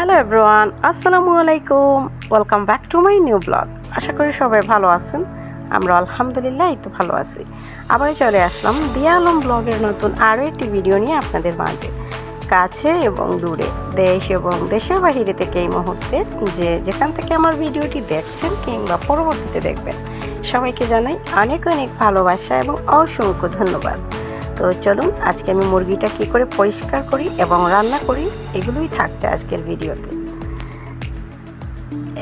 Hello everyone আসসালামু আলাইকুম welcome back to my new blog আশা করি সবাই ভালো আছেন। আমরা আলহামদুলিল্লাহ এই তো ভালো আছি। আবার চলে আসলাম দিয়া আলম ব্লগের নতুন আরও একটি ভিডিও নিয়ে আপনাদের মাঝে। কাছে এবং দূরে, দেশ এবং দেশের বাহিরে থেকে এই মুহূর্তে যে যেখান থেকে আমার ভিডিওটি দেখছেন কিংবা পরবর্তীতে দেখবেন, সবাইকে জানাই অনেক অনেক ভালোবাসা এবং অসংখ্য ধন্যবাদ। তো চলুন, আজকে আমি মুরগিটা কী করে পরিষ্কার করি এবং রান্না করি, এগুলোই থাকছে আজকের ভিডিওতে।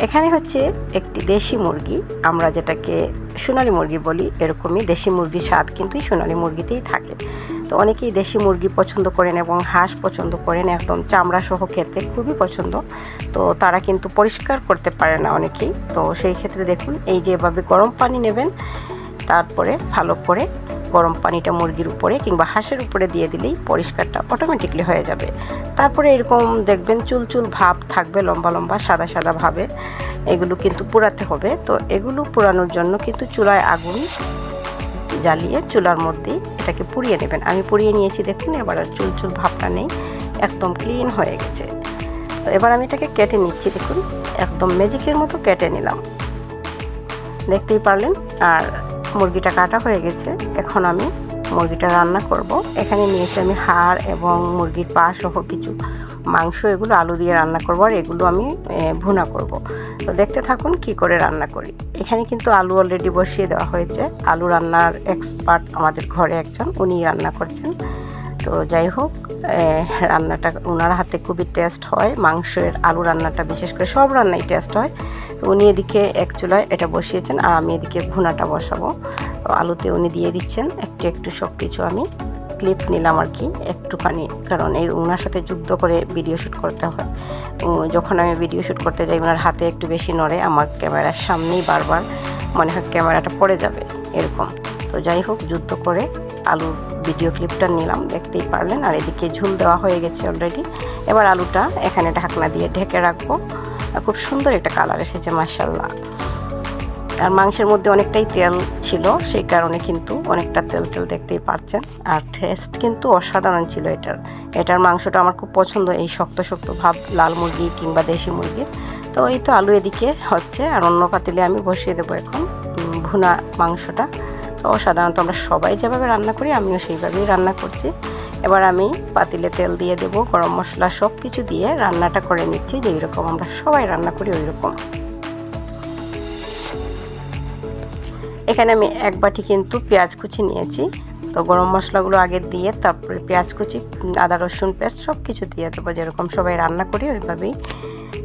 এখানে হচ্ছে একটি দেশি মুরগি, আমরা যেটাকে সোনালি মুরগি বলি, এরকমই দেশি মুরগির স্বাদ কিন্তু সোনালি মুরগিতেই থাকে। তো অনেকেই দেশি মুরগি পছন্দ করেন এবং হাঁস পছন্দ করেন, একদম চামড়া সহ খেতে খুবই পছন্দ। তো তারা কিন্তু পরিষ্কার করতে পারে না অনেকেই। তো সেই ক্ষেত্রে দেখুন, এই যে এভাবে গরম পানি নেবেন তারপরে ভালো করে গরম পানিটা মুরগির উপরে কিংবা হাঁসের উপরে দিয়ে দিলেই পরিষ্কারটা অটোমেটিকলি হয়ে যাবে। তারপরে এরকম দেখবেন চুল চুল ভাব থাকবে লম্বা লম্বা সাদা সাদা ভাবে। এগুলো কিন্তু পোড়াতে হবে। তো এগুলো পোড়ানোর জন্য কিন্তু চুলায় আগুন জ্বালিয়ে চুলার মধ্যেই এটাকে পুড়িয়ে নেবেন। আমি পুড়িয়ে নিয়েছি দেখুন, এবার আর চুল চুল ভাবটা নেই, একদম ক্লিন হয়ে গেছে। তো এবার আমি এটাকে কেটে নিচ্ছি, দেখুন, একদম ম্যাজিকের মতো কেটে নিলাম। দেখতেই পারলেন? আর মুরগিটা কাটা হয়ে গেছে। এখন আমি মুরগিটা রান্না করব। এখানে নিয়েছি আমি হাড় এবং মুরগির পা সহ কিছু মাংস। এগুলো আলু দিয়ে রান্না করব আর এগুলো আমি ভুনা করব। তো দেখতে থাকুন কি করে রান্না করি। এখানে কিন্তু আলু অলরেডি বসিয়ে দেওয়া হয়েছে। আলু রান্নার এক্সপার্ট আমাদের ঘরে একজন উনি রান্না করছেন। তো যাই হোক রান্নাটা ওনার হাতে খুবই টেস্ট হয়। মাংসের আলু রান্নাটা বিশেষ করে সব রান্নাই টেস্ট হয়। উনি এদিকে এক চুলায় এটা বসিয়েছেন আর আমি এদিকে ভুনাটা বসাবো। তো আলুতে উনি দিয়ে দিচ্ছেন একটু একটু সব কিছু আমি ক্লিপ নিলাম আর কি একটুখানি। কারণ এই ওনার সাথে যুদ্ধ করে ভিডিও শ্যুট করতে হয়। যখন আমি ভিডিও শ্যুট করতে যাই ওনার হাতে একটু বেশি নড়ে, আমার ক্যামেরার সামনেই বারবার মনে হয় ক্যামেরাটা পড়ে যাবে, এরকম। তো যাই হোক, যুদ্ধ করে আলুর ভিডিও ক্লিপটা নিলাম, দেখতেই পারলেন। আর এদিকে ঝুল দেওয়া হয়ে গেছে অলরেডি এবার আলুটা এখানে ঢাকনা দিয়ে ঢেকে রাখব। খুব সুন্দর একটা কালার এসেছে মার্শাল্লাহ আর মাংসের মধ্যে অনেকটাই তেল ছিল, সেই কারণে কিন্তু অনেকটা তেল তেল দেখতেই পারছেন। আর টেস্ট কিন্তু অসাধারণ ছিল এটার। এটার মাংসটা আমার খুব পছন্দ, এই শক্ত শক্ত ভাব, লাল মুরগি কিংবা দেশি মুরগির তো এই তো আলু এদিকে হচ্ছে, আর অন্য পাতিলে আমি বসিয়ে দেবো এখন ভুনা মাংসটা। তো সাধারণত আমরা সবাই যেভাবে রান্না করি, আমিও সেইভাবেই রান্না করছি। এবার আমি পাতিলে তেল দিয়ে দেব, গরম মশলা সব কিছু দিয়ে রান্নাটা করে নিচ্ছি যেই রকম আমরা সবাই রান্না করি ওই রকম এখানে আমি এক বাটি কিন্তু পেঁয়াজ কুচি নিয়েছি। তো গরম মশলাগুলো আগে দিয়ে, তারপরে পেঁয়াজ কুচি, আদা রসুন পেস্ট সব কিছু দিয়ে দেবো, যেরকম সবাই রান্না করি, ওইভাবেই।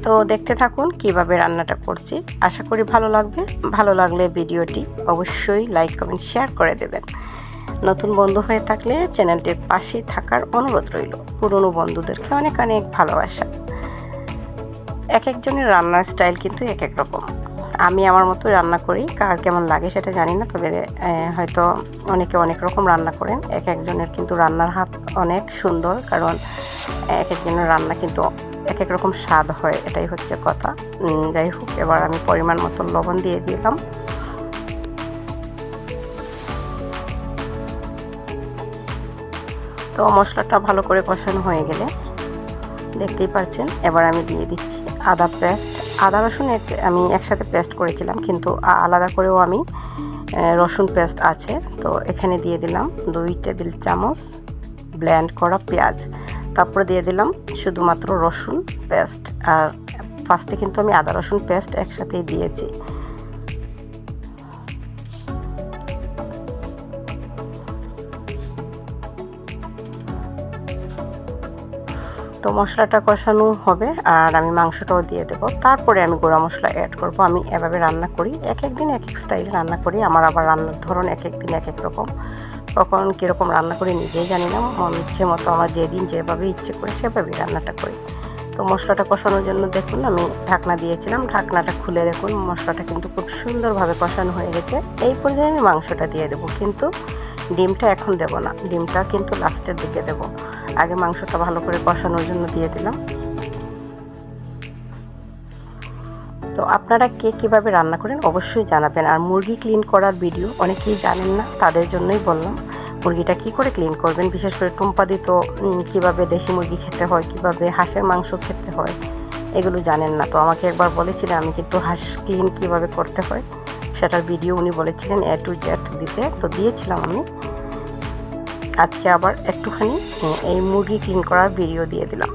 তো দেখতে থাকুন কীভাবে রান্নাটা করছি। আশা করি ভালো লাগবে। ভালো লাগলে ভিডিওটি অবশ্যই লাইক কমেন্ট শেয়ার করে দেবেন। নতুন বন্ধু হয়ে থাকলে চ্যানেলটির পাশে থাকার অনুরোধ রইল। পুরনো বন্ধুদেরকে অনেক অনেক ভালোবাসা। এক একজনের রান্নার স্টাইল কিন্তু এক এক রকম। আমি আমার মতো রান্না করি, কার কেমন লাগে সেটা জানি না, তবে হয়তো অনেকে অনেক রকম রান্না করেন। এক একজনের কিন্তু রান্নার হাত অনেক সুন্দর, কারণ এক একজনের রান্না কিন্তু এক এক রকম স্বাদ হয়, এটাই হচ্ছে কথা। যাই হোক, এবার আমি পরিমাণ মতো লবণ দিয়ে দিলাম। তো মশলাটা ভালো করে কষানো হয়ে গেলে দেখতেই পাচ্ছেন। এবার আমি দিয়ে দিচ্ছি আদা পেস্ট। আদা, রসুন আমি একসাথে পেস্ট করেছিলাম, কিন্তু আলাদা করেও আমি রসুন পেস্ট আছে। তো এখানে দিয়ে দিলাম দুই টেবিল চামচ ব্ল্যান্ড করা পেঁয়াজ। তারপরে দিয়ে দিলাম শুধুমাত্র রসুন পেস্ট। আর ফার্স্টে কিন্তু আমি আদা, রসুন পেস্ট একসাথেই দিয়েছি। তো মশলাটা কষানো হবে আর আমি মাংসটাও দিয়ে দেবো। তারপরে আমি গুঁড়া মশলা অ্যাড করব। আমি এভাবে রান্না করি। এক এক দিন এক এক স্টাইল রান্না করি। আমার আবার রান্নার ধরন এক এক দিন এক এক রকম। কখন কীরকম রান্না করি নিজেই জানি না। মন ইচ্ছে মতো আমার যেদিন যেভাবে ইচ্ছে করে সেভাবেই রান্নাটা করি। তো মশলাটা কষানোর জন্য দেখুন, আমি ঢাকনা দিয়েছিলাম। ঢাকনাটা খুলে দেখুন, মশলাটা কিন্তু খুব সুন্দরভাবে কষানো হয়ে গেছে। এই পর্যায়ে আমি মাংসটা দিয়ে দেবো। কিন্তু ডিমটা এখন দেব না। ডিমটা কিন্তু লাস্টের দিকে দেব। আগে মাংসটা ভালো করে কষানোর জন্য দিয়ে দিলাম। তো আপনারা কে কীভাবে রান্না করেন অবশ্যই জানাবেন। আর মুরগি ক্লিন করার ভিডিও অনেকেই জানেন না, তাদের জন্যই বললাম। মুরগিটা কি করে ক্লিন করবেন? বিশেষ করে টুম্পাদি তো কীভাবে দেশি মুরগি খেতে হয়, কীভাবে হাঁসের মাংস খেতে হয়, এগুলো জানেন না। তো আমাকে একবার বলেছিলেন, আমি কিন্তু হাঁস ক্লিন কীভাবে করতে হয়, সেটার ভিডিও উনি বলেছিলেন এ টু জেড দিতে। তো দিয়েছিলাম আমি। আজকে আবার একটুখানি এই মুরগি ক্লিন করার ভিডিও দিয়ে দিলাম।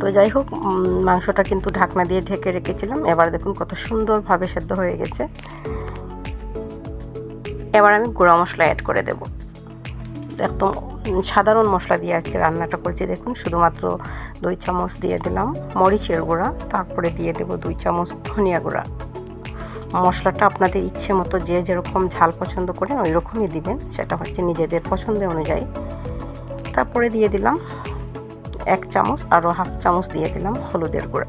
তো যাই হোক মাংসটা কিন্তু ঢাকনা দিয়ে ঢেকে রেখেছিলাম। এবার দেখুন কত সুন্দরভাবে সেদ্ধ হয়ে গেছে। এবার আমি গুঁড়া মশলা অ্যাড করে দেব। একদম সাধারণ মশলা দিয়ে আজকে রান্নাটা করছি। দেখুন, শুধুমাত্র দুই চামচ দিয়ে দিলাম মরিচের গুঁড়া, তারপরে দিয়ে দেব দুই চামচ ধনিয়া গুঁড়া। মশলাটা আপনাদের ইচ্ছে মতো যে যেরকম ঝাল পছন্দ করেন ওই রকমই দিবেন। সেটা হচ্ছে নিজেদের পছন্দ অনুযায়ী। তারপরে দিয়ে দিলাম এক চামচ আরও হাফ চামচ দিয়ে দিলাম হলুদের গুঁড়া।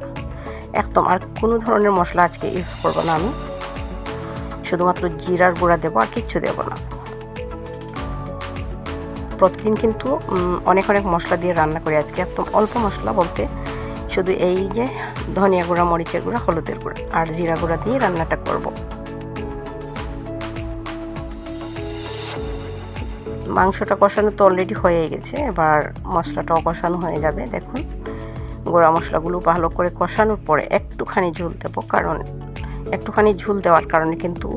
একদম আর কোনো ধরনের মশলা আজকে ইউজ করব না আমি। শুধুমাত্র জিরার গুঁড়া দেবো আর কিচ্ছু দেবো না। প্রতিদিন কিন্তু অনেক অনেক মশলা দিয়ে রান্না করি আজকে। একদম অল্প মশলা বলতে শুধু এই যে ধনিয়া গুঁড়া, মরিচের গুঁড়া, হলুদের গুঁড়া আর জিরা গুঁড়া দিয়ে রান্নাটা করব। মাংসটা কষানো তো অলরেডি হয়ে গেছে, এবার মশলাটাও কষানো হয়ে যাবে, দেখুন। গোড়া মশলাগুলো ভালো করে কষানোর পরে একটুখানি ঝুল দেবো, কারণ একটুখানি ঝুল দেওয়ার কারণে কিন্তু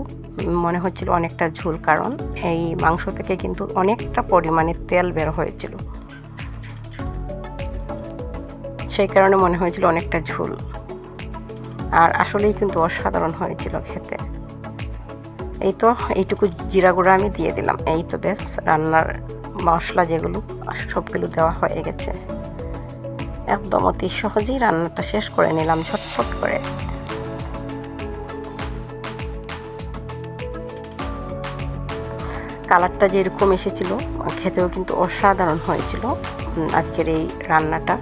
মনে হচ্ছিল অনেকটা ঝুল, কারণ এই মাংস থেকে কিন্তু অনেকটা পরিমাণে তেল বের হয়েছিল। সেই কারণে মনে হয়েছিল অনেকটা ঝুল। আর আসলেই কিন্তু অসাধারণ হয়েছিল খেতে। এই তো, এইটুকু জিরা গুঁড়া আমি দিয়ে দিলাম। এই তো বেশ, রান্নার মশলা যেগুলো, সবগুলো দেওয়া হয়ে গেছে। একদম অতি সহজেই রান্নাটা শেষ করে নিলাম ঝটফট করে। কালারটা যেরকম এসেছিল, খেতেও কিন্তু অসাধারণ হয়েছিল আজকের এই রান্নাটা।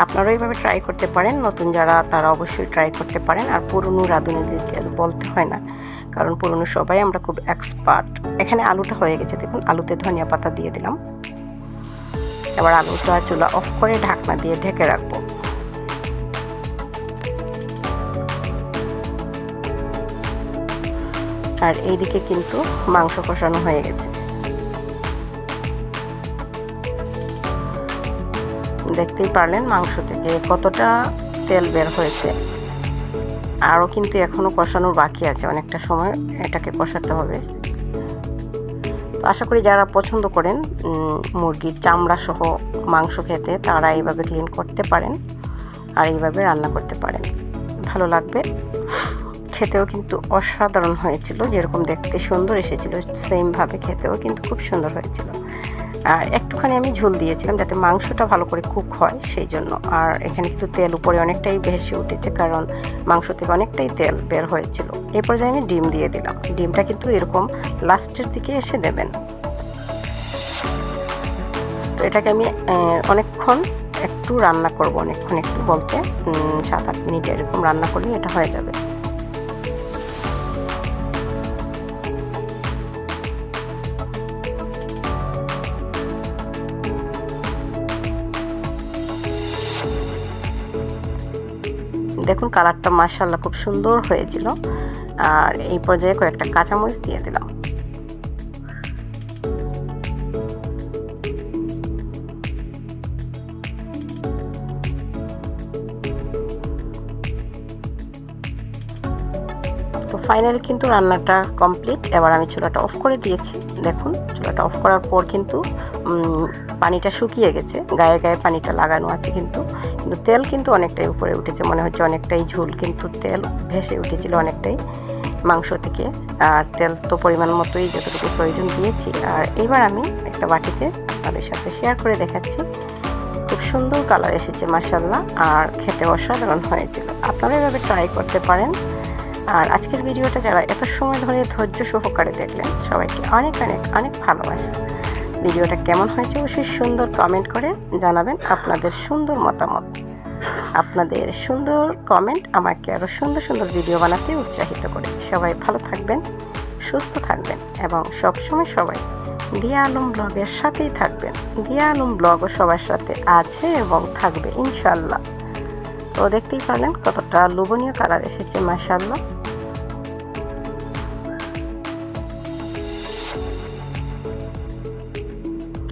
আপনারাও এইভাবে ট্রাই করতে পারেন। নতুন যারা, তারা অবশ্যই ট্রাই করতে পারেন। আর পুরনো রাঁধুনিদেরকে বলতে হয় না। কারণ পুরনো সবাই আমরা খুব এক্সপার্ট এখানে আলুটা হয়ে গেছে। দেখুন, আলুতে ধনিয়া পাতা দিয়ে দিলাম। এবার আলুটা চুলা অফ করে ঢাকনা দিয়ে ঢেকে রাখব। আর এইদিকে কিন্তু মাংস কষানো হয়ে গেছে। দেখতেই পারলেন মাংস থেকে কতটা তেল বের হয়েছে। আরও কিন্তু এখনও কষানোর বাকি আছে, অনেকটা সময় এটাকে কষাতে হবে। তো আশা করি যারা পছন্দ করেন মুরগির চামড়া সহ মাংস খেতে, তারা এইভাবে ক্লিন করতে পারেন আর এইভাবে রান্না করতে পারেন। ভালো লাগবে। খেতেও কিন্তু অসাধারণ হয়েছিল, যেরকম দেখতে সুন্দর এসেছিল সেমভাবে খেতেও কিন্তু খুব সুন্দর হয়েছিল। আর একটুখানি আমি ঝোল দিয়েছিলাম যাতে মাংসটা ভালো করে কুক হয়, সেই জন্য। আর এখানে কিন্তু তেল উপরে অনেকটাই ভেসে উঠেছে, কারণ মাংস থেকে অনেকটাই তেল বের হয়েছিল। এই পর্যায়ে আমি ডিম দিয়ে দিলাম। ডিমটা কিন্তু এরকম লাস্টের দিকে এসে দেবেন। তো এটাকে আমি অনেকক্ষণ একটু রান্না করব, অনেকক্ষণ একটু বলতে সাত আট মিনিট এরকম রান্না করলে এটা হয়ে যাবে। দেখুন কালারটা মাসাল্লাহ খুব সুন্দর হয়েছিল। আর এই পর্যায়ে কয়েকটা কাঁচামরিচ দিয়ে দিলাম। তো ফাইনালি কিন্তু রান্নাটা কমপ্লিট। এবার আমি চুলাটা অফ করে দিয়েছি। দেখুন, চুলাটা অফ করার পর কিন্তু পানিটা শুকিয়ে গেছে। গায়ে গায়ে পানিটা লাগানো আছে কিন্তু। কিন্তু তেল কিন্তু অনেকটাই উপরে উঠেছে। মনে হচ্ছে অনেকটাই ঝোল, কিন্তু তেল ভেসে উঠেছিল অনেকটাই মাংস থেকে। আর তেল তো পরিমাণ মতোই যতটুকু প্রয়োজন দিয়েছি। আর এবার আমি একটা বাটিতে আপনাদের সাথে শেয়ার করে দেখাচ্ছি। খুব সুন্দর কালার এসেছে মাসাল্লাহ আর খেতে অসাধারণ হয়েছিল। আপনারা এভাবে ট্রাই করতে পারেন। আর আজকের ভিডিওটা যারা এত সময় ধরে ধৈর্য সহকারে দেখলেন, সবাইকে অনেক অনেক অনেক ভালোবাসা। ভিডিওটা কেমন হয়েছে অবশ্যই সুন্দর কমেন্ট করে জানাবেন আপনাদের সুন্দর মতামত। আপনাদের সুন্দর কমেন্ট আমাকে আরও সুন্দর সুন্দর ভিডিও বানাতে উৎসাহিত করে। সবাই ভালো থাকবেন, সুস্থ থাকবেন এবং সবসময় সবাই দিয়া আলম ব্লগের সাথেই থাকবেন। দিয়া আলম ব্লগও সবার সাথে আছে এবং থাকবে ইনশাল্লাহ তো দেখতেই পারলেন কতটা লোভনীয় কালার এসেছে মাসাল্লাহ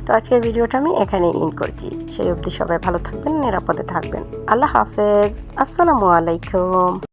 তো আজকের ভিডিওটা আমি এখানেই ইন করছি। সেই অবধি সবাই ভালো থাকবেন, নিরাপদে থাকবেন। আল্লাহ হাফেজ। আসসালামু আলাইকুম।